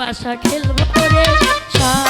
পাশা খেলব রে সা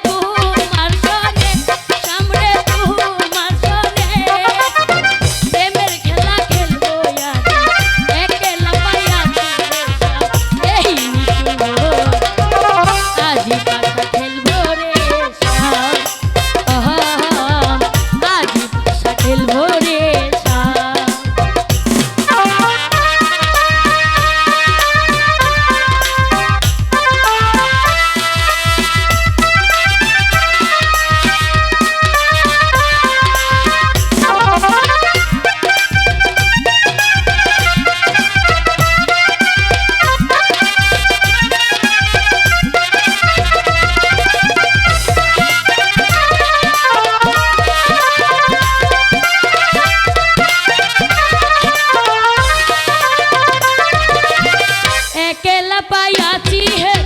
आती है।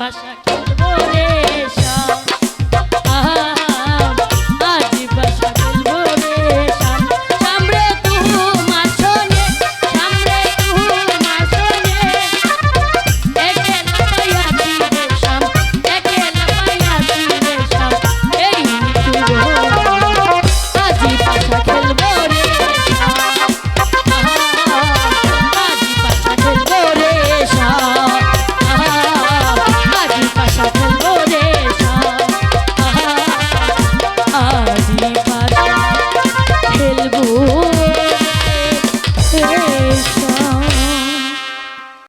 বাসা করব রে